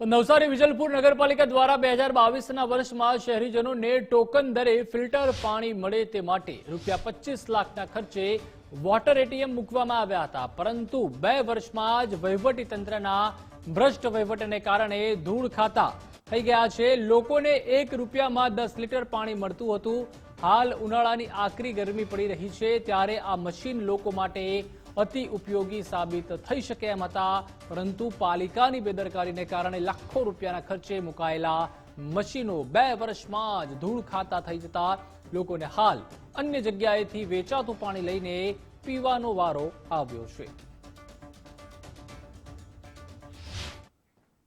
તો નવસારી વિજલપુર નગરપાલિકા દ્વારા બે હજાર બાવીસના વર્ષમાં શહેરીજનોને ટોકન દરે ફિલ્ટર પાણી મળે તે માટે રૂપિયા પચીસ લાખના ખર્ચે વોટર એટીએમ મૂકવામાં આવ્યા હતા. પરંતુ બે વર્ષમાં જ વહીવટી તંત્રના ભ્રષ્ટ વહીવટને કારણે ધૂળ ખાતા થઈ ગયા છે. લોકોને એક રૂપિયામાં દસ લીટર પાણી મળતું હતું. હાલ ઉનાળાની આકરી ગરમી પડી રહી છે. ત્યારે આ મશીન લોકો માટે અતિ ઉપયોગી સાબિત થઈ શકે એમ હતા. પરંતુ પાલિકાની બેદરકારીને કારણે લાખો રૂપિયાના ખર્ચે મુકાયેલા મશીનો બે વર્ષમાં જ ધૂળ ખાતા થઈ જતા. લોકોને હાલ અન્ય જગ્યાએથી વેચાતું પાણી લઈને પીવાનો વારો આવ્યો છે.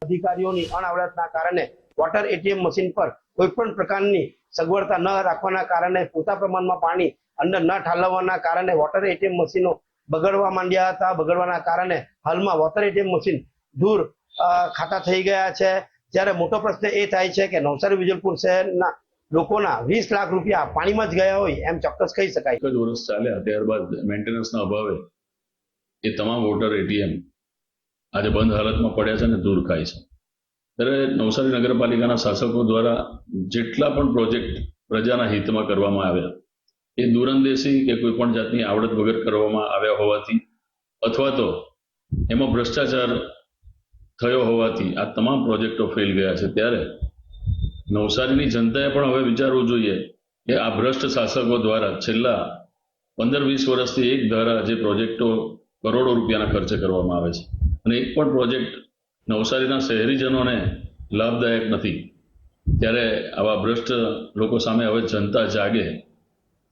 અધિકારીઓની અનાવડતના કારણે વોટર એટીએમ મશીન પર કોઈ પણ પ્રકારની સગવડતા ન રાખવાના કારણે પૂરતા પ્રમાણમાં પાણી અંદર ન ઠાલવવાના કારણે વોટર એટીએમ મશીનો બગડવા માંડ્યા હતા. બગડવાના કારણે હાલમાં વોટર એટીએમ મશીન દૂર ખાતા થઈ ગયા છે. જ્યારે મોટો પ્રશ્ન એ થાય છે કે નવસારી, વિજલપુર શહેરના લોકોના વીસ લાખ રૂપિયા પાણીમાં જ ગયા હોય એમ ચોક્કસ કહી શકાય. એક જ વર્ષ ચાલ્યા ત્યારબાદ મેન્ટેનન્સના અભાવે એ તમામ વોટર એટીએમ આજે બંધ હાલતમાં પડ્યા છે અને દૂર ખાય છે. ત્યારે નવસારી નગરપાલિકાના શાસકો દ્વારા જેટલા પણ પ્રોજેક્ટ પ્રજાના હિતમાં કરવામાં આવ્યા એ દૂરંદેશી કે કોઈ પણ જાતની આવડત વગર કરવામાં આવ્યા હોવાથી અથવા તો એમાં ભ્રષ્ટાચાર થયો હોવાથી આ તમામ પ્રોજેક્ટો ફેલ ગયા છે. ત્યારે નવસારીની જનતાએ પણ હવે વિચારવું જોઈએ કે આ ભ્રષ્ટ શાસકો દ્વારા છેલ્લા પંદર વીસ વર્ષથી એક ધારા જે પ્રોજેક્ટો કરોડો રૂપિયાના ખર્ચે કરવામાં આવે છે. અને એક પણ પ્રોજેક્ટ નવસારીના શહેરીજનોને લાભદાયક નથી. ત્યારે આવા ભ્રષ્ટ લોકો સામે હવે જનતા જાગે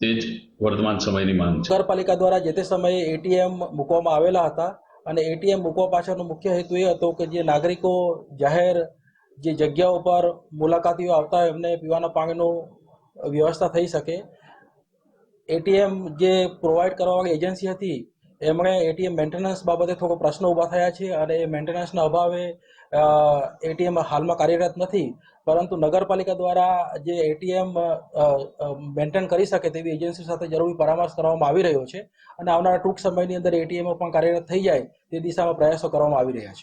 તે જ વર્તમાન સમયની માંગ છે. નગરપાલિકા દ્વારા જે તે સમયે એટીએમ મૂકવામાં આવેલા હતા અને એટીએમ મૂકવા પાછળનો મુખ્ય હેતુ એ હતો કે જે નાગરિકો જાહેર જે જગ્યાઓ પર મુલાકાતીઓ આવતા હોય એમને પીવાના પાણીનું વ્યવસ્થા થઈ શકે. એટીએમ જે પ્રોવાઈડ કરવાવાળી એજન્સી હતી એમણે એટીએમ મેન્ટેનન્સ બાબતે થોડો પ્રશ્ન ઊભા થયા છે અને એ મેન્ટેનન્સના અભાવે એટીએમ હાલમાં કાર્યરત નથી. પરંતુ નગરપાલિકા દ્વારા જે એટીએમ મેન્ટેન કરી શકે તેવી એજન્સી સાથે જરૂરી પરામર્શ કરવામાં આવી રહ્યો છે અને આવનારા ટૂંક સમયની અંદર એટીએમો પણ કાર્યરત થઈ જાય તે દિશામાં પ્રયાસો કરવામાં આવી રહ્યા છે.